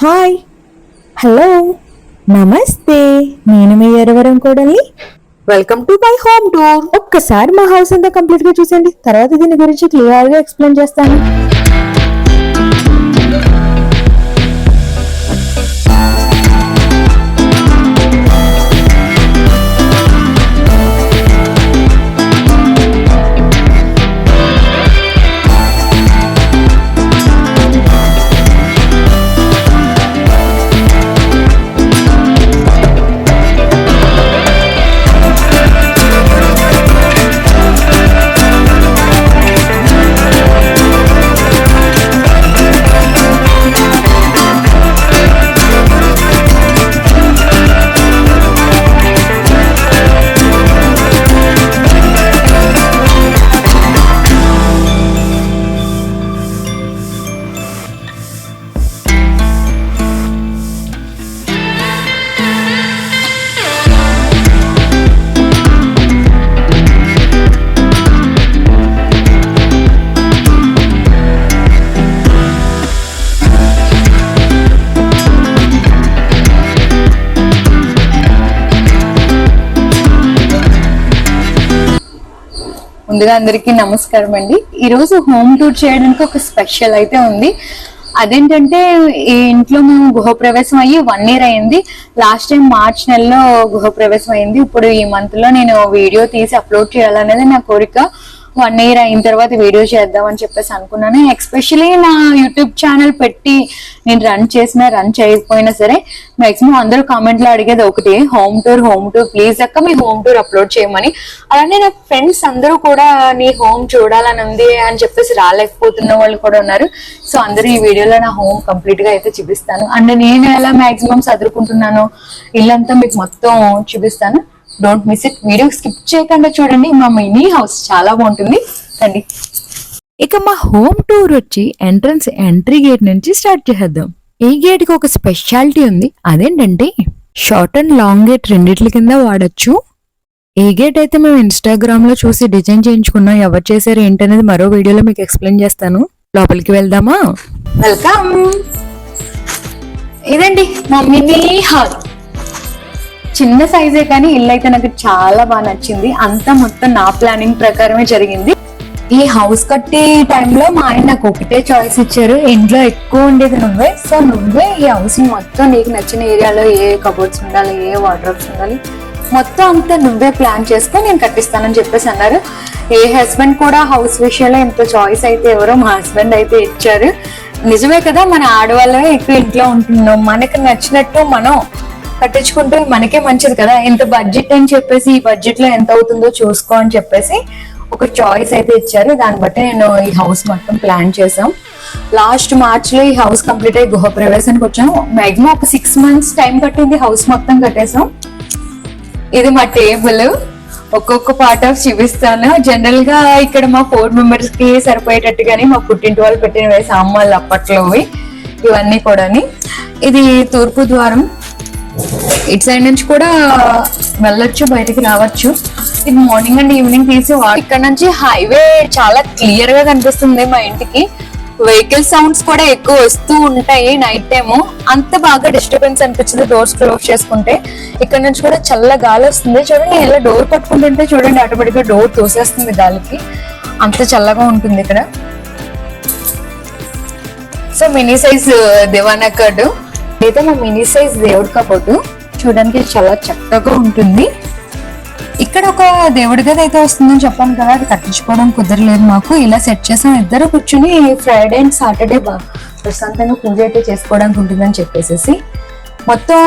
Hi. Hello. నమస్తే. నేను మీ ఎరవరం కూడలి welcome to my home tour ఒక్కసారి మా హౌస్ అంతా కంప్లీట్గా చూసండి తర్వాత దీని గురించి క్లియర్గా ఎక్స్ప్లెయిన్ చేస్తాను. ముందుగా అందరికీ నమస్కారం అండి. ఈరోజు హోమ్ టూర్ చేయడానికి ఒక స్పెషల్ అయితే ఉంది. అదేంటంటే ఈ ఇంట్లో మేము గృహప్రవేశం అయ్యి వన్ ఇయర్ అయింది. లాస్ట్ టైం మార్చ్ నెలలో గృహప్రవేశం అయింది. ఇప్పుడు ఈ మంత్లో నేను వీడియో తీసి అప్లోడ్ చేయాలనేది నా కోరిక. వన్ ఇయర్ అయిన తర్వాత వీడియో చేద్దామని చెప్పేసి అనుకున్నాను. ఎక్స్పెషలీ నా యూట్యూబ్ ఛానల్ పెట్టి నేను రన్ చేసినా రన్ చేయకపోయినా సరే మాక్సిమం అందరూ కామెంట్లో అడిగేది ఒకటి home tour home tour please అక్క మీ హోమ్ టూర్ అప్లోడ్ చేయమని. అలానే నా ఫ్రెండ్స్ అందరూ కూడా నీ హోమ్ చూడాలని ఉంది అని చెప్పేసి రాలేకపోతున్న వాళ్ళు కూడా ఉన్నారు. సో అందరూ ఈ వీడియోలో నా హోమ్ కంప్లీట్గా అయితే చూపిస్తాను. అండ్ నేను ఎలా మాక్సిమం చదువుకుంటున్నాను ఇల్లంతా మీకు మొత్తం చూపిస్తాను. Don't miss it video skip చేయకుండా చూడండి. మా మినీ హౌస్ చాలా బాగుంటుంది. రండి. ఇక మా హోమ్ టూర్ వచ్చి ఎంట్రన్స్ ఎంట్రీ గేట్ నుంచి స్టార్ట్ చేసేద్దాం. ఈ గేట్కి ఒక స్పెషాలిటీ ఉంది. అదేంటంటే షార్ట్ అండ్ లాంగ్ గేట్ రెండిట్ల కింద వాడచ్చు. ఈ గేట్ అయితే మేము ఇన్స్టాగ్రామ్లో చూసి డిజైన్ చేయించుకున్నాం. ఎవరు చేశారు ఏంటనేది మరో వీడియోలో మీకు ఎక్స్ప్లెయిన్ చేస్తాను. లోపలికి వెళ్దామా? వెల్కమ్ ఇదండి మా మినీ హాల్. చిన్న సైజే కానీ ఇల్లు అయితే నాకు చాలా బాగా నచ్చింది. అంతా మొత్తం నా ప్లానింగ్ ప్రకారమే జరిగింది. ఈ హౌస్ కట్టే టైంలో మా ఆయన నాకు ఒకటే చాయిస్ ఇచ్చారు. ఇంట్లో ఎక్కువ ఉండేది నువ్వే. సో నువ్వే ఈ హౌస్ మొత్తం నీకు నచ్చిన ఏరియాలో ఏ కబోర్డ్స్ ఉండాలి ఏ వార్డ్రోబ్స్ ఉండాలి మొత్తం అంతా నువ్వే ప్లాన్ చేసుకో నేను కట్టిస్తానని చెప్పేసి అన్నారు. ఏ హస్బెండ్ కూడా హౌస్ విషయంలో ఇంత చాయిస్ అయితే ఎవరో మా హస్బెండ్ అయితే ఇచ్చారు. నిజమే కదా మన ఆడవాళ్ళమే ఎక్కువ ఇంట్లో ఉంటున్నాం. మనకు నచ్చినట్టు మనం కట్టించుకుంటే మనకే మంచిది కదా. ఇంత బడ్జెట్ అని చెప్పేసి ఈ బడ్జెట్లో ఎంత అవుతుందో చూసుకో అని చెప్పేసి ఒక చాయిస్ అయితే ఇచ్చారు. దాన్ని బట్టి నేను ఈ హౌస్ మొత్తం ప్లాన్ చేసాం లాస్ట్ మార్చ్లో ఈ హౌస్ కంప్లీట్ అయ్యి గృహ ప్రవేశానికి వచ్చాం మాక్సిమం ఒక సిక్స్ మంత్స్ టైం పట్టింది హౌస్ మొత్తం కట్టేసాం ఇది మా టేబుల్ ఒక్కొక్క పార్ట్ ఆఫ్ చూపిస్తాను. జనరల్గా ఇక్కడ మా ఫోర్ మెంబర్స్కి సరిపోయేటట్టుగానే మా పుట్టింటి వాళ్ళు పెట్టినవి సామాన్లు అప్పట్లోవి. ఇవన్నీ కూడాని. ఇది తూర్పు ద్వారం. ఇటు సైడ్ నుంచి కూడా వెళ్ళొచ్చు బయటికి రావచ్చు. ఇది మార్నింగ్ అండ్ ఈవినింగ్ తీసి ఇక్కడ నుంచి హైవే చాలా క్లియర్గా కనిపిస్తుంది మా ఇంటికి. వెహికల్ సౌండ్స్ కూడా ఎక్కువ వస్తూ ఉంటాయి నైట్ టైము అంత బాగా డిస్టర్బెన్స్ అనిపించింది డోర్స్ క్లోజ్ చేసుకుంటే. ఇక్కడ నుంచి కూడా చల్ల గాలి వస్తుంది. చూడండి ఇలా డోర్ పట్టుకుంటుంటే చూడండి ఆటోమేటిక్గా డోర్ తోసేస్తుంది గాలికి. అంత చల్లగా ఉంటుంది ఇక్కడ. సో మినీ సైజ్ దివానా కర్డు. అయితే మా మినీ సైజ్ దేవుడి కబోర్డు. చూడడానికి చాలా చక్కగా ఉంటుంది. ఇక్కడ ఒక దేవుడి గది అయితే వస్తుందని చెప్పాను కదా అది కట్టించుకోవడం కుదరలేదు మాకు. ఇలా సెట్ చేసాం ఇద్దరు కూర్చుని ఫ్రైడే అండ్ సాటర్డే ప్రశాంతంగా పూజ అయితే చేసుకోవడానికి ఉంటుందని చెప్పేసి మొత్తం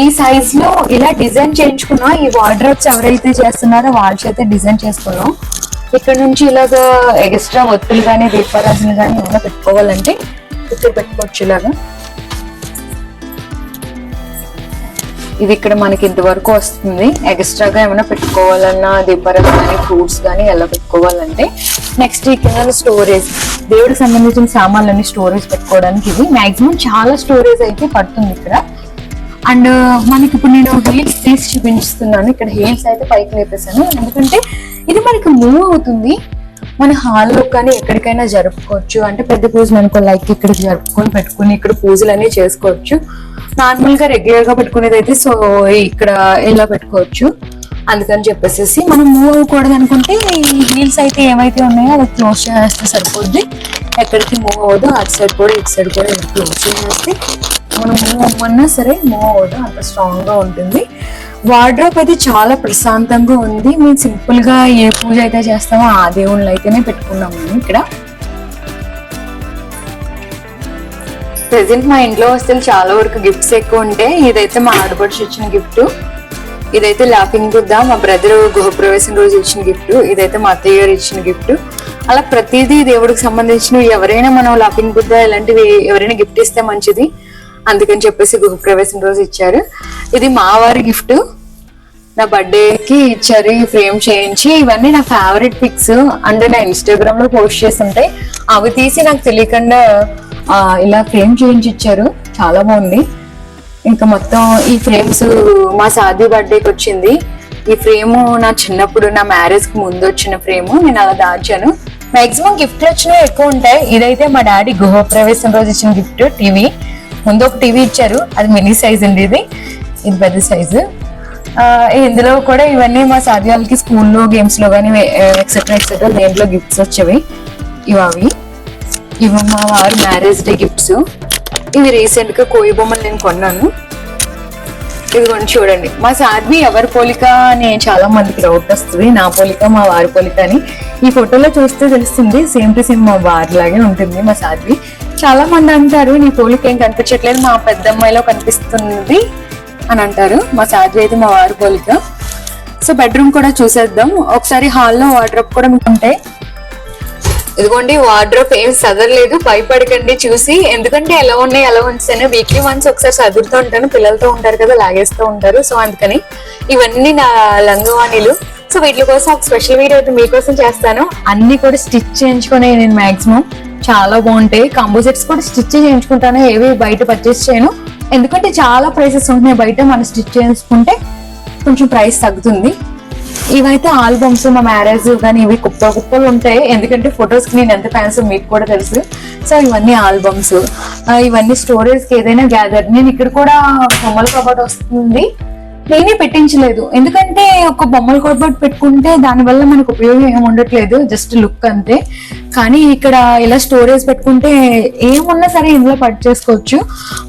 ఈ సైజ్లో ఇలా డిజైన్ చేయించుకున్నాం ఈ వార్డ్రోబ్స్ ఎవరైతే చేస్తున్నారో వాళ్ళ చేత డిజైన్ చేసుకున్నాం ఇక్కడ నుంచి ఇలాగ ఎక్స్ట్రా ఒత్తులు కానీ దీపారాజులు కానీ ఏమైనా పెట్టుకోవాలంటే ఇక్కడ పెట్టుకోవచ్చు ఇలాగా ఇది ఇక్కడ మనకి ఇంతవరకు వస్తుంది. ఎక్స్ట్రాగా ఏమైనా పెట్టుకోవాలన్నా దీపారాజు కానీ ఫ్రూట్స్ కానీ ఎలా పెట్టుకోవాలంటే నెక్స్ట్ ఈ కింద స్టోరేజ్ దేవుడికి సంబంధించిన సామాన్లన్నీ స్టోరేజ్ పెట్టుకోవడానికి ఇది మాక్సిమం చాలా స్టోరేజ్ అయితే పడుతుంది ఇక్కడ. అండ్ మనకి ఇప్పుడు నేను హీల్స్ తీసి చూపించుతున్నాను. ఇక్కడ హీల్స్ అయితే పైకి లేపేసాను ఎందుకంటే ఇది మనకి మూవ్ అవుతుంది. మన హాల్లో కానీ ఎక్కడికైనా జరుపుకోవచ్చు. అంటే పెద్ద పూజలు అనుకో లైక్ ఇక్కడ జరుపుకొని పెట్టుకుని ఇక్కడ పూజలు అనేవి చేసుకోవచ్చు. నార్మల్గా రెగ్యులర్గా పెట్టుకునేది అయితే సో ఇక్కడ ఇలా పెట్టుకోవచ్చు. అందుకని చెప్పేసి మనం మూవ్ అవ్వకూడదు అనుకుంటే ఈ హీల్స్ అయితే ఏమైతే ఉన్నాయో అది క్లోజ్ చేస్తే సరిపోద్ది. ఎక్కడికి మూవ్ అవ్వదు అటు సైడ్ కూడా ఇటు సైడ్ కూడా క్లోజ్ చేస్తే మనం మూవ్ అవ్వమన్నా సరే మూవ్ అవ్వదు అంత స్ట్రాంగ్గా ఉంటుంది. వార్డ్రోప్ అయితే చాలా ప్రశాంతంగా ఉంది. మేము సింపుల్గా ఏ పూజ అయితే చేస్తామో ఆ దేవుళ్ళు అయితేనే పెట్టుకున్నాము ఇక్కడ. ప్రెసెంట్ మా ఇంట్లో వస్తువులు చాలా వరకు గిఫ్ట్స్ ఎక్కువ ఉంటాయి ఇదైతే మా ఆడపడుచు ఇచ్చిన గిఫ్ట్ ఇదైతే లాఫింగ్ బుద్ధ మా బ్రదర్ గృహప్రవేశం రోజు ఇచ్చిన గిఫ్ట్ ఇదైతే మా అత్తయ్య గారు ఇచ్చిన గిఫ్ట్ అలా ప్రతిదీ దేవుడికి సంబంధించిన ఎవరైనా మనం లాఫింగ్ బుద్ధ ఇలాంటివి ఎవరైనా గిఫ్ట్ ఇస్తే మంచిది. అందుకని చెప్పేసి గృహప్రవేశం రోజు ఇచ్చారు. ఇది మా వారి గిఫ్ట్ నా బర్త్డేకి ఇచ్చారు ఈ ఫ్రేమ్ చేయించి ఇవన్నీ నా ఫేవరెట్ పిక్స్ అంటే నా ఇన్స్టాగ్రామ్లో పోస్ట్ చేసి ఉంటాయి అవి తీసి నాకు తెలియకుండా ఇలా ఫ్రేమ్ చేయించి ఇచ్చారు. చాలా బాగుంది. ఇంకా మొత్తం ఈ ఫ్రేమ్స్ మా సాది బర్త్డేకి వచ్చింది. ఈ ఫ్రేమ్ నా చిన్నప్పుడు నా మ్యారేజ్కి ముందు వచ్చిన ఫ్రేమ్. నేను అలా దాచాను. మాక్సిమం గిఫ్ట్లు వచ్చినవి ఎక్కువ ఉంటాయి. ఇదైతే మా డాడీ గృహప్రవేశం రోజు ఇచ్చిన గిఫ్ట్ టీవీ. ముందు ఒక టీవీ ఇచ్చారు. అది మినీ సైజ్ అండి ఇది. ఇది పెద్ద సైజు ఇందులో కూడా ఇవన్నీ మా సాధ్యాలకి స్కూల్లో గేమ్స్లో కానీ ఎక్సెట్రా ఎక్సెట్రా దేంట్లో గిఫ్ట్స్ వచ్చేవి. ఇవి అవి. ఇవి మా వారు మ్యారేజ్ డే గిఫ్ట్స్ ఇవి రీసెంట్గా కోయి బొమ్మలు నేను కొన్నాను. ఇదిగోండి చూడండి. మా సాధ్వి ఎవరి పోలిక అని చాలా మందికి డౌట్ వస్తుంది. నా పోలిక మా వారి పోలిక అని. ఈ ఫోటోలో చూస్తే తెలుస్తుంది సేమ్ టు సేమ్ మా వారి లాగే ఉంటుంది మా సాధ్వి. చాలా మంది అంటారు నీ పోలిక ఏం కనిపించట్లేదు మా పెద్ద అమ్మాయిలో కనిపిస్తుంది. అని అంటారు. మా సాధ్వి అయితే మా వారి పోలిక. సో బెడ్రూమ్ కూడా చూసేద్దాం. ఒకసారి హాల్లో వార్డ్రోప్ కూడా మీకు ఉంటాయి ఇదిగోండి వార్డ్రోప్ ఏం సదరలేదు. భయపడకండి చూసి. ఎందుకంటే ఎలా ఉన్నాయి ఎలా ఉంచాను వీక్లీ వన్స్ ఒకసారి చదువుతూ ఉంటాను. పిల్లలతో ఉంటారు కదా లాగేస్తూ ఉంటారు. సో అందుకని ఇవన్నీ నా లంగవాణిలు. సో వీటి కోసం ఒక స్పెషల్ వీడియో అయితే మీకోసం చేస్తాను. అన్ని కూడా స్టిచ్ చేయించుకునే నేను మాక్సిమం చాలా బాగుంటాయి. కాంబో సెట్స్ కూడా స్టిచ్ చేయించుకుంటాను. ఏవి బయట పర్చేస్ చేయను. ఎందుకంటే చాలా ప్రైసెస్ ఉంటున్నాయి. బయట మనం స్టిచ్ చేసుకుంటే కొంచెం ప్రైస్ తగ్గుతుంది. ఇవైతే ఆల్బమ్స్ మా మ్యారేజ్ కానీ ఇవి కుప్ప కుప్పలు ఉంటాయి. ఎందుకంటే ఫొటోస్కి నేను ఎంత ఫ్యాన్స్ మీకు కూడా తెలుసు. సో ఇవన్నీ ఆల్బమ్స్. ఇవన్నీ స్టోరేజ్కి ఏదైనా గ్యాదర్ నేను ఇక్కడ కూడా బొమ్మల కబోర్డ్ వస్తుంది. నేనే పెట్టించలేదు. ఎందుకంటే ఒక బొమ్మల కబోర్డ్ పెట్టుకుంటే దానివల్ల మనకు ఉపయోగం ఏమి ఉండట్లేదు. జస్ట్ లుక్ అంతే. కానీ ఇక్కడ ఇలా స్టోరేజ్ పెట్టుకుంటే ఏమున్నా సరే ఇందులో పట్ చేసుకోవచ్చు.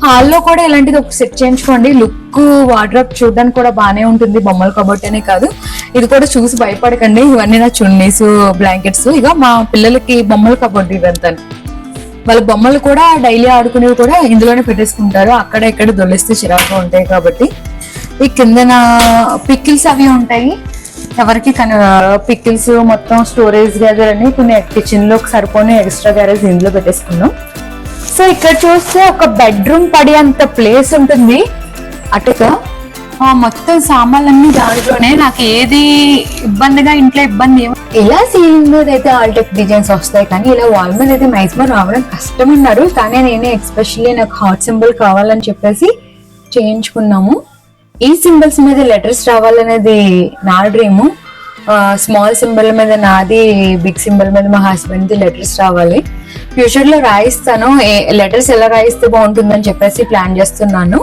హాల్లో కూడా ఇలాంటిది ఒక సెట్ చేయించుకోండి. లుక్ వాడ్రాప్ చూడడానికి కూడా బాగానే ఉంటుంది. బొమ్మల కబోర్డ్ అనే కాదు. ఇది కూడా చూసి భయపడకండి. ఇవన్నీ నా చున్నీస్ బ్లాంకెట్స్ ఇక మా పిల్లలకి బొమ్మల కబోర్డ్ ఇదంతా వాళ్ళ బొమ్మలు కూడా డైలీ ఆడుకునేవి కూడా ఇందులోనే పెట్టేసుకుంటారు. అక్కడ ఇక్కడ దొల్లిస్తే చిరాకుగా ఉంటాయి కాబట్టి. ఈ కిందన పిక్కిల్స్ అవి ఉంటాయి. ఎవరికి పిక్కిల్స్ మొత్తం స్టోరేజ్ గ్యాదర్ అని కొన్ని కిచెన్లో సరిపోని ఎక్స్ట్రా గ్యారేజ్ ఇందులో పెట్టేసుకున్నాం. సో ఇక్కడ చూస్తే ఒక బెడ్రూమ్ పడే అంత ప్లేస్ ఉంటుంది. అటుగా ఆ మొత్తం సామాన్లన్నీ దాంట్లోనే నాకు ఏది ఇబ్బందిగా ఇంట్లో ఇబ్బంది ఏమో ఇలా సీలింగ్ మీద అయితే ఆల్టెక్ డిజైన్స్ వస్తాయి కానీ ఇలా వాల్ మీద అయితే మ్యాక్సిమం రావడం కష్టం అన్నారు. కానీ నేనే ఎక్స్పెషల్లీ నాకు హార్ట్ సింబల్ కావాలని చెప్పేసి చేయించుకున్నాము. ఈ సింబల్స్ మీద లెటర్స్ రావాలనేది నా డ్రీము స్మాల్ సింబల్ మీద నాది బిగ్ సింబల్ మీద మా హస్బెండ్ది లెటర్స్ రావాలి. ఫ్యూచర్లో రాయిస్తాను. లెటర్స్ ఎలా రాయిస్తే బాగుంటుందని చెప్పేసి ప్లాన్ చేస్తున్నాను.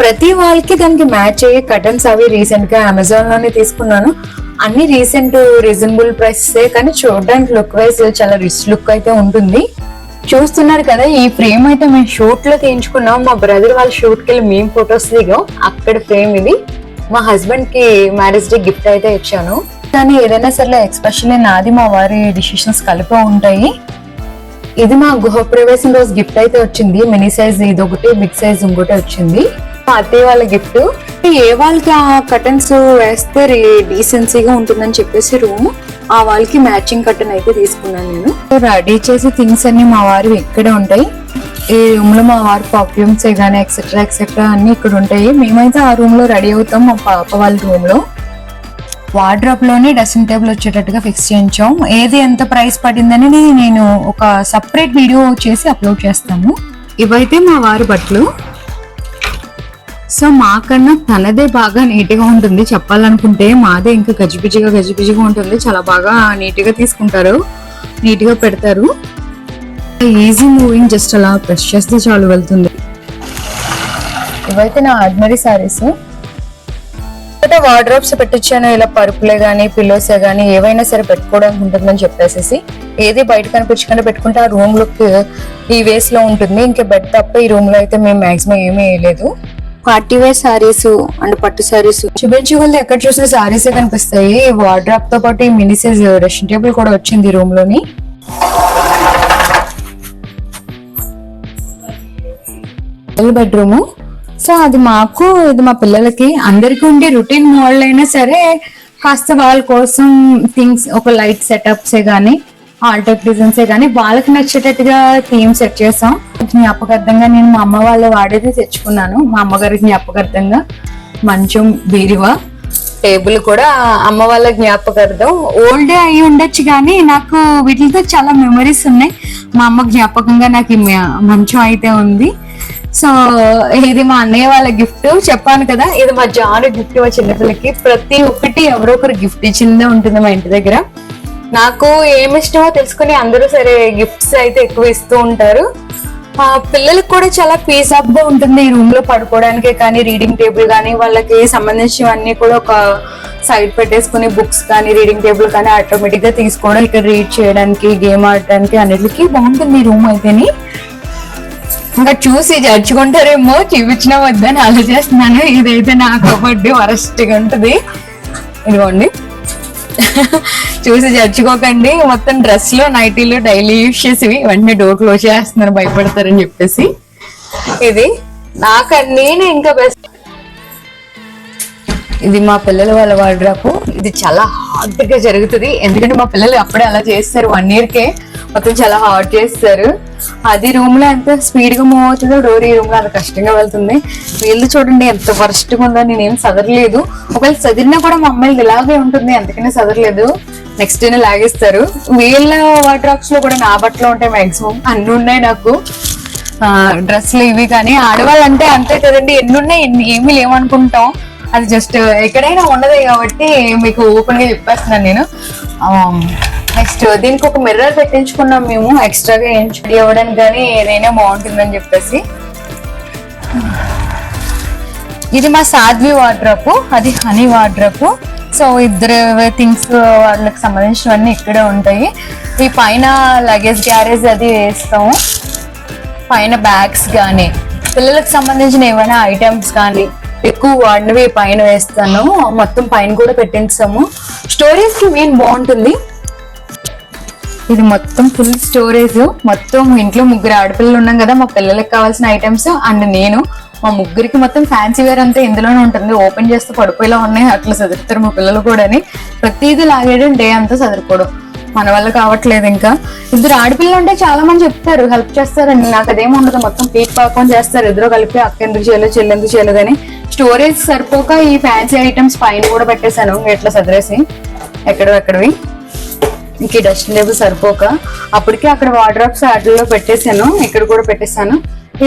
ప్రతి వాళ్ళకి దానికి మ్యాచ్ అయ్యే కటన్స్ అవి రీసెంట్గా అమెజాన్లోనే తీసుకున్నాను. అన్ని రీసెంట్ రీజనబుల్ ప్రైసెస్ కానీ చూడడానికి లుక్ వైజ్ చాలా రిచ్ లుక్ అయితే ఉంటుంది. చూస్తున్నారు కదా ఈ ఫ్రేమ్ అయితే మేము షూట్లో తీయించుకున్నాం మా బ్రదర్ వాళ్ళ షూట్కి వెళ్ళి మేము ఫొటోస్ దిగాం. అక్కడ ఫ్రేమ్ ఇది. మా హస్బెండ్కి మ్యారేజ్ డే గిఫ్ట్ అయితే ఇచ్చాను. కానీ ఏదైనా సరే ఎక్స్పెషల్లీ నాది మా వారి డిసిషన్స్ కలిపి ఉంటాయి. ఇది మా గృహప్రవేశం రోజు గిఫ్ట్ అయితే వచ్చింది. మినీ సైజ్ ఇది ఒకటి బిగ్ సైజ్ ఇంకోటి వచ్చింది. మా అత్తయ్య వాళ్ళ గిఫ్ట్. ఏ వాళ్ళకి ఆ కటన్స్ వేస్తే డీసెన్సీగా ఉంటుందని చెప్పేసి రూమ్ ఆ వాళ్ళకి మ్యాచింగ్ కటన్ అయితే తీసుకున్నాను నేను. రెడీ చేసి థింగ్స్ అన్ని మా వారి ఇక్కడే ఉంటాయి. ఈ రూమ్లో మా వారి పర్ఫ్యూమ్స్ కానీ ఎక్సెట్రా ఎక్సెట్రా అన్ని ఇక్కడ ఉంటాయి. మేమైతే ఆ రూమ్లో రెడీ అవుతాం మా పాప వాళ్ళ రూమ్లో వార్డ్రోప్లోనే డ్రెస్సింగ్ టేబుల్ వచ్చేటట్టుగా ఫిక్స్ చేయించాం. ఏది ఎంత ప్రైస్ పడిందని నేను ఒక సపరేట్ వీడియో చేసి అప్లోడ్ చేస్తాను. ఇవైతే మా వారి బట్టలు. సో మాకన్నా తనదే బాగా నీట్గా ఉంటుంది. చెప్పాలనుకుంటే మాదే ఇంకా గజిబిజిగా గజిబిజిగా ఉంటుంది. చాలా బాగా నీట్గా తీసుకుంటారు. నీట్గా పెడతారు. ఈజీ మూవింగ్ జస్ట్ అలా ప్రెస్ చేస్తే చాలు వెళ్తుంది. ఇవైతే నా ఆర్డినరీ సారీస్ అంటే వార్డ్రోబ్స్ పెట్టించాను ఇలా పరుపులే కానీ పిల్లోసే కానీ ఏవైనా సరే పెట్టుకోవడానికి ఉంటుందని చెప్పేసి ఏది బయట కనిపించకుండా పెట్టుకుంటే ఆ రూమ్ లుక్ ఈ వేస్లో ఉంటుంది. ఇంకా బెడ్ తప్ప ఈ రూమ్లో అయితే మేము మ్యాక్సిమం ఏమీ వేయలేదు. పార్టీ వేర్ సారీస్ అండ్ పట్టు సారీస్. చూపించుకుంటే ఎక్కడ చూసిన సారీస్ కనిపిస్తాయి. వార్డ్రాప్తో పాటు ఈ మినీ సైజ్ డ్రెస్సింగ్ టేబుల్ కూడా వచ్చింది రూమ్లోని. బెడ్రూమ్ సో అది మాకు ఇది మా పిల్లలకి అందరికీ ఉండే రొటీన్ మోడల్ అయినా సరే కాస్త వాళ్ళ కోసం థింగ్స్ ఒక లైట్ సెటప్సే కానీ ఆల్టెక్ డిజైన్స్ కానీ వాళ్ళకి నచ్చేటట్టుగా థీమ్ సెట్ చేసాం. జ్ఞాపకార్థంగా నేను మా అమ్మ వాళ్ళు వాడేది తెచ్చుకున్నాను. మా అమ్మగారికి జ్ఞాపకార్థంగా మంచం బీరువా టేబుల్ కూడా అమ్మ వాళ్ళ జ్ఞాపకార్థం. ఓల్డే అయి ఉండొచ్చు కానీ నాకు వీటితో చాలా మెమరీస్ ఉన్నాయి. మా అమ్మ జ్ఞాపకంగా నాకు మంచం అయితే ఉంది. సో ఇది మా అన్నయ్య వాళ్ళ గిఫ్ట్. చెప్పాను కదా ఇది మా జాను గిఫ్ట్ మా చిన్నపిల్లకి. ప్రతి ఒక్కటి ఎవరో ఒకరు గిఫ్ట్ ఇచ్చిందే ఉంటుంది మా ఇంటి దగ్గర. నాకు ఏమి ఇష్టమో తెలుసుకుని అందరూ సరే గిఫ్ట్స్ అయితే ఎక్కువ ఇస్తూ ఉంటారు. పిల్లలకు కూడా చాలా పీస్ అప్గా ఉంటుంది ఈ రూమ్లో పడుకోవడానికే కానీ రీడింగ్ టేబుల్ కానీ వాళ్ళకి సంబంధించినవన్నీ కూడా ఒక సైడ్ పెట్టేసుకుని బుక్స్ కానీ రీడింగ్ టేబుల్ కానీ ఆటోమేటిక్గా తీసుకోవడం ఇక్కడ రీడ్ చేయడానికి గేమ్ ఆడడానికి అన్నిటికీ బాగుంటుంది ఈ రూమ్ అయితేని. ఇంకా చూసి జడ్చుకుంటారేమో చూపించిన వద్దని ఆలోచిస్తున్నాను. ఇదైతే నాకు కబడ్డీ వరస్ట్గా ఉంటుంది. ఇదిగోండి. చూసి జడ్చుకోకండి మొత్తం డ్రెస్లో నైటీలు డైలీ యూస్ చేసేవి. ఇవన్నీ డోర్ క్లోజ్ చేస్తున్నారు భయపడతారని చెప్పేసి. ఇది నాకు నేను ఇంకా బెస్ట్ ఇది మా పిల్లల వాళ్ళ వాడ్రాపు ఇది చాలా హార్డ్గా గా జరుగుతుంది. ఎందుకంటే మా పిల్లలు అప్పుడే అలా చేస్తారు. వన్ ఇయర్ కే మొత్తం చాలా హార్డ్ చేస్తారు. అది రూమ్లో ఎంత స్పీడ్గా మూవ్ అవుతుందో డోర్ ఈ రూమ్లో అంత కష్టంగా వెళ్తుంది. వీళ్ళు చూడండి ఎంత వర్స్ట్గా ఉందో నేనేం సదరలేదు. ఒకవేళ చదివినా కూడా మా అమ్మాయిలు ఇలాగే ఉంటుంది. అందుకనే సదరలేదు. Next day లాగేస్తారు. వీళ్ళ వాడ్రాప్స్లో కూడా నా బట్టలు ఉంటాయి మాక్సిమం అన్ని ఉన్నాయి నాకు. డ్రెస్లు ఇవి కానీ ఆడవాళ్ళంటే అంతే కదండి. ఎన్ని ఉన్నాయి ఏమీ లేవనుకుంటాం. అది జస్ట్ uh, ఎక్కడైనా ఉండదు కాబట్టి మీకు ఓపెన్గా చెప్పేస్తున్నాను నేను. Um, నెక్స్ట్ uh, దీనికి ఒక మిర్రర్ పెట్టించుకున్నాం మేము. ఎక్స్ట్రాగా ఏం స్టడీ అవ్వడానికి కానీ ఏదైనా బాగుంటుందని చెప్పేసి. ఇది మా సాధ్వి వాడ్రప్ అది హనీ వాడ్రప్ సో ఇద్దరు థింగ్స్ uh, వాళ్ళకి సంబంధించినవన్నీ ఇక్కడే ఉంటాయి. ఈ పైన లగేజ్ గ్యారేజ్ అది వేస్తాము. పైన బ్యాగ్స్ కానీ పిల్లలకు సంబంధించిన ఏమైనా ఐటమ్స్ కానీ ఎక్కువ వాడినవి పైన వేస్తాను. మొత్తం పైన కూడా పెట్టించాము. స్టోరేజ్కి మెయిన్ బాగుంటుంది. ఇది మొత్తం ఫుల్ స్టోరేజ్ మొత్తం ఇంట్లో ముగ్గురు ఆడపిల్లలు ఉన్నాం కదా మా పిల్లలకి కావాల్సిన ఐటమ్స్ అండ్ నేను. మా ముగ్గురికి మొత్తం ఫ్యాన్సీ వేర్ అంతా ఇందులోనే ఉంటుంది. ఓపెన్ చేస్తే పడిపోయేలా ఉన్నాయి. అట్లా చదువుతారు మా పిల్లలు కూడా ప్రతిదీ లాగేయడం డే అంతా చదువుకోవడం మన వల్ల కావట్లేదు ఇంకా. ఇద్దరు ఆడపిల్లలు ఉంటే చాలా మంది చెప్తారు హెల్ప్ చేస్తారండి. నాకు అదేమి ఉండదు. మొత్తం పీక్ పాకం చేస్తారు. ఇద్దరు కలిపి అక్క ఎందుకు చేయలేదు చెల్లెందుకు చేయలేదని. స్టోరేజ్ సరిపోక ఈ ఫ్యాన్సీ ఐటమ్స్ పైన కూడా పెట్టేశాను. ఎట్లా సదిరేసి? ఎక్కడో ఎక్కడవి. ఇంక ఈ డస్ట్ టేబుల్ సరిపోక. అప్పటికే అక్కడ వార్డ్రాప్స్ వాటిలో పెట్టేశాను. ఇక్కడ కూడా పెట్టేశాను.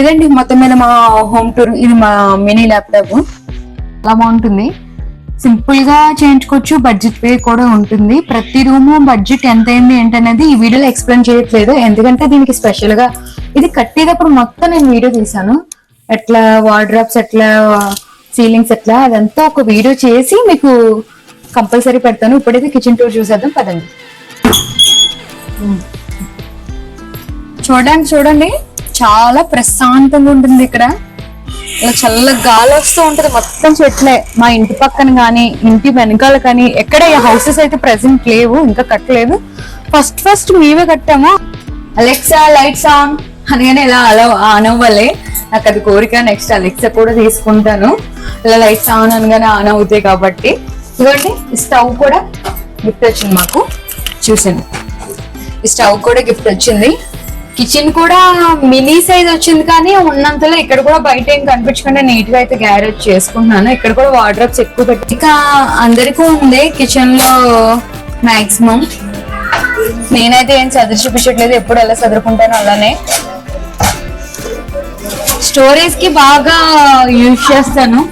ఇదండి మొత్తం మీద మా హోమ్ టూర్ ఇది మా మినీ ల్యాప్టాప్ అలా బాగుంటుంది. సింపుల్గా చేయించుకోవచ్చు. బడ్జెట్ పే కూడా ఉంటుంది. ప్రతి రూము బడ్జెట్ ఎంత అయింది ఏంటనేది ఈ వీడియోలో ఎక్స్ప్లెయిన్ చేయట్లేదు. ఎందుకంటే దీనికి స్పెషల్గా ఇది కట్టేటప్పుడు మొత్తం నేను వీడియో తీసాను ఎట్లా వార్డ్రాప్స్ ఎట్లా సీలింగ్స్ ఎట్లా అదంతా ఒక వీడియో చేసి మీకు కంపల్సరీ పెడతాను. ఇప్పుడైతే కిచెన్ టూర్ చూసేద్దాం పదండి. చూడడానికి చూడండి చాలా ప్రశాంతంగా ఉంటుంది ఇక్కడ. ఇలా చల్ల గాలి వస్తూ ఉంటుంది మొత్తం చెట్లే. మా ఇంటి పక్కన కానీ ఇంటి వెనకాల కానీ ఎక్కడ హౌసెస్ అయితే ప్రెసెంట్ లేవు ఇంకా కట్టలేదు. ఫస్ట్ ఫస్ట్ మేమే కట్టాము. అలెక్సా లైట్స్ ఆన్ అనగానే ఇలా అలా ఆన్ అవ్వాలి. నాకు అది కోరిక నెక్స్ట్ అలెక్సా కూడా తీసుకుంటాను. ఇలా లైట్స్ ఆన్ అనగానే ఆన్ అవుతాయి కాబట్టి. ఇవ్వండి స్టవ్ కూడా గిఫ్ట్ వచ్చింది మాకు. చూసింది ఈ స్టవ్ కూడా గిఫ్ట్ వచ్చింది. కిచెన్ కూడా మినీ సైజ్ వచ్చింది కానీ ఉన్నంతలో ఇక్కడ కూడా బయట ఏం కనిపించకుండా నీట్గా అయితే గ్యారేజ్ చేసుకుంటున్నాను. ఇక్కడ కూడా వాటర్ ఎక్కువ పెట్టి ఇక అందరికీ ఉంది కిచెన్లో మాక్సిమం. నేనైతే ఏం చదువు చూపించట్లేదు. ఎప్పుడు ఎలా చదువుకుంటాను అలానే. స్టోరేజ్కి బాగా యూజ్ చేస్తాను.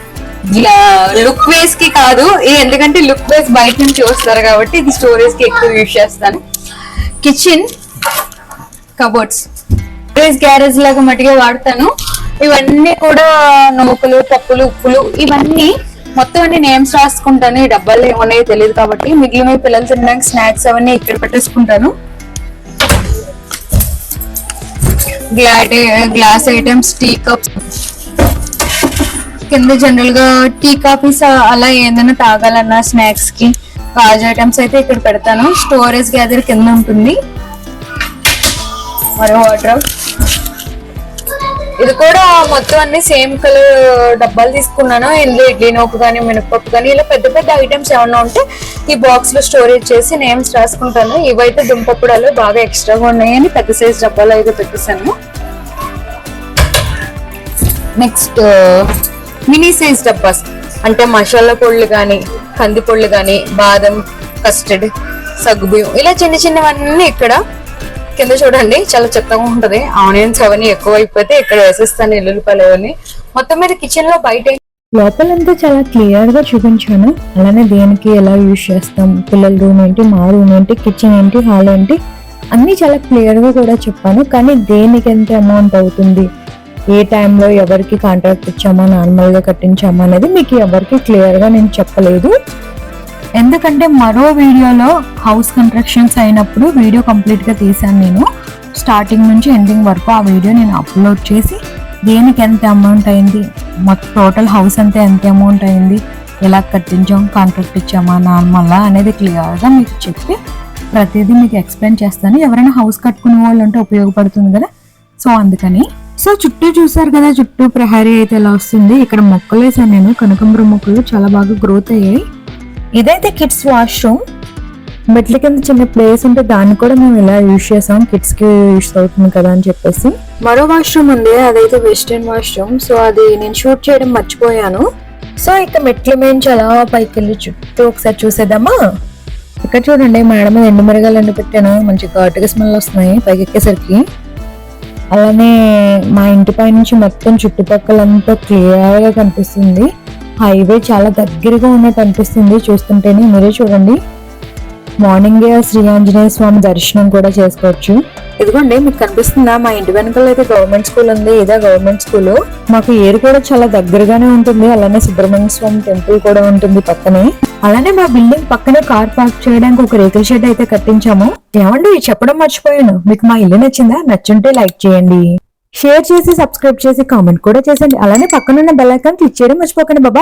లుక్ వేస్కి కాదు ఇది ఎందుకంటే లుక్ వేస్ బయట నుంచి వస్తారు కాబట్టి ఇది స్టోరేజ్కి ఎక్కువ యూజ్ చేస్తాను. కిచెన్ కబోర్డ్స్ స్టోరేజ్ గ్యారేజ్ లాగా మట్టిగా వాడతాను. ఇవన్నీ కూడా నోకులు పప్పులు ఉప్పులు ఇవన్నీ మొత్తం అన్ని నేమ్స్ రాసుకుంటాను. ఈ డబ్బాలు ఏమన్నాయో తెలియదు కాబట్టి మిగిలిన పిల్లలు తినడానికి స్నాక్స్ అవన్నీ ఇక్కడ పెట్టేసుకుంటాను. Glad glass items tea cups కింద జనరల్గా టీ కాఫీస్ అలా ఏదైనా తాగాలన్నా స్నాక్స్కి. కాజు ఐటమ్స్ అయితే ఇక్కడ పెడతాను. స్టోరేజ్ గ్యాదర్ కింద ఉంటుంది. మరో వాటర్ ఇది కూడా మొత్తం అన్ని సేమ్ కలర్ డబ్బాలు తీసుకున్నాను. ఇందులో ఇడ్లీ నూకు కానీ మినపప్పు కానీ ఇలా పెద్ద పెద్ద ఐటమ్స్ ఏమన్నా ఉంటే ఈ బాక్స్లో స్టోరేజ్ చేసి నేమ్స్ రాసుకుంటాను. ఇవైతే దుంపప్పుడాలు బాగా ఎక్స్ట్రాగా ఉన్నాయని పెద్ద సైజ్ డబ్బాలు అయితే పెట్టేశాను. నెక్స్ట్ మినీ సైజ్ డబ్బాస్ అంటే మసాలా పొళ్ళు కానీ కంది పొళ్ళు కానీ బాదం కస్టర్డ్ సగ్గుబియ్యం ఇలా చిన్న చిన్నవన్నీ ఇక్కడ కింద చూడండి చాలా చెత్తగా ఉంటది. ఆనియన్స్ అవన్నీ ఎక్కువ అయిపోతే ఇక్కడ వేసేస్తాను ఎల్లుల్లిపాయలు అవన్నీ. మొత్తం మీద కిచెన్లో బయట లోపలంతా చాలా క్లియర్గా చూపించాను. అలానే దేనికి ఎలా యూజ్ చేస్తాం పిల్లల రూమ్ ఏంటి మా రూమ్ ఏంటి కిచెన్ ఏంటి హాల్ ఏంటి అన్ని చాలా క్లియర్గా కూడా చెప్పాను. కానీ దేనికి ఎంత అమౌంట్ అవుతుంది ఏ టైంలో ఎవరికి కాంట్రాక్ట్ ఇచ్చామా నార్మల్గా కట్టించామా అనేది మీకు ఎవరికి క్లియర్గా నేను చెప్పలేదు. ఎందుకంటే మరో వీడియోలో హౌస్ కన్స్ట్రక్షన్స్ అయినప్పుడు వీడియో కంప్లీట్గా తీశాను నేను. స్టార్టింగ్ నుంచి ఎండింగ్ వరకు ఆ వీడియో నేను అప్లోడ్ చేసి దేనికి ఎంత అమౌంట్ అయింది మొత్తం టోటల్ హౌస్ అంతా ఎంత అమౌంట్ అయింది ఎలా కట్టించాం కాంట్రాక్ట్ ఇచ్చామా నార్మల్లా అనేది క్లియర్గా మీకు చెప్పి ప్రతిదీ మీకు ఎక్స్ప్లెయిన్ చేస్తాను. ఎవరైనా హౌస్ కట్టుకునే వాళ్ళు ఉంటే ఉపయోగపడుతుంది కదా. సో అందుకని సో చుట్టూ చూసారు కదా చుట్టూ ప్రహరీ అయితే ఎలా వస్తుంది? ఇక్కడ మొక్కలు వేసాను నేను. కనకంబర మొక్కలు చాలా బాగా గ్రోత్ అయ్యాయి. ఇదైతే కిడ్స్ వాష్రూమ్ మెట్ల కింద చిన్న ప్లేస్ ఉంటే దాన్ని కూడా మేము ఇలా యూజ్ చేసాం. కిడ్స్కి యూజ్ అవుతుంది కదా అని చెప్పేసి. మరో వాష్రూమ్ ఉంది. అదైతే వెస్టర్న్ వాష్రూమ్ సో అది నేను షూట్ చేయడం మర్చిపోయాను. సో ఇక మెట్ల మేము చాలా పైకి వెళ్ళి చుట్టూ ఒకసారి చూసేద్దామా? ఇక్కడ చూడండి మేడం ఎండు మిరగాలు ఎండు పెట్టాను మంచి ఘాటుగా స్మెల్ వస్తున్నాయి. పైకి ఎక్కేసరికి. అలానే మా ఇంటి పై నుంచి మొత్తం చుట్టుపక్కలంతా క్లియర్గా కనిపిస్తుంది. హైవే చాలా దగ్గరగా ఉన్నట్టు అనిపిస్తుంది. చూస్తుంటేనే మీరే చూడండి. మార్నింగ్ శ్రీ ఆంజనేయ స్వామి దర్శనం కూడా చేసుకోవచ్చు. ఇదిగోండి మీకు కనిపిస్తుందా? మా ఇంటి వెనకాల అయితే గవర్నమెంట్ స్కూల్ ఉంది ఇదే గవర్నమెంట్ స్కూల్. మాకు ఏరు కూడా చాలా దగ్గరగానే ఉంటుంది అలానే సుబ్రహ్మణ్య స్వామి టెంపుల్ కూడా ఉంటుంది పక్కనే. అలానే మా బిల్డింగ్ పక్కనే కార్ పార్క్ చేయడానికి ఒక రేకుల షెడ్ అయితే కట్టించాము. ఏమండి చెప్పడం మర్చిపోయాను. మీకు మా ఇల్లు నచ్చిందా? నచ్చుంటే లైక్ చేయండి. షేర్ చేసి సబ్స్క్రైబ్ చేసి కామెంట్ కూడా చేసండి అలానే పక్కనున్న బెల్ ఐకాన్ క్లిక్ చేయడం మర్చిపోకండి బాబా.